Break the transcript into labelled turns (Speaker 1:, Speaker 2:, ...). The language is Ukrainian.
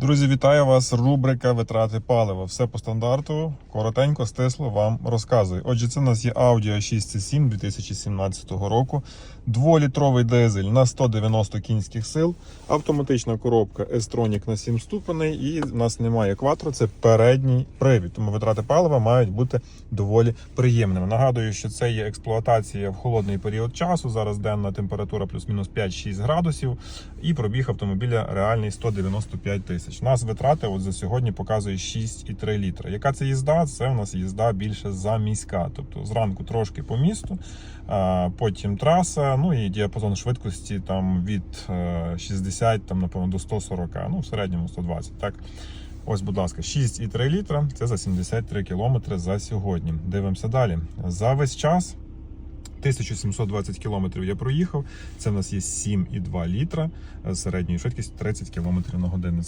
Speaker 1: Друзі, вітаю вас! Рубрика витрати палива. Все по стандарту. Коротенько, стисло вам розказую. Отже, це у нас є Audi A6 2017 року. Дволітровий дизель на 190 кінських сил, автоматична коробка S-Tronic на 7 ступеней, і в нас немає кватро, це передній привід. Тому витрати палива мають бути доволі приємними. Нагадую, що це є експлуатація в холодний період часу. Зараз денна температура плюс-мінус 5-6 градусів, і пробіг автомобіля реальний 195 тисяч. У Нас витрати от за сьогодні показує 6,3 літра. Яка це їзда? Це в нас їзда більше за міська. Тобто зранку трошки по місту, потім траса, ну і діапазон швидкості там від е, 60 там, напевно, до 140, ну в середньому 120. Так. Ось, будь ласка, 6,3 літра. Це за 73 кілометри за сьогодні. Дивимося далі. За весь час 1720 кілометрів я проїхав. Це в нас є 7,2 літра з середньою швидкістю 30 км на годину.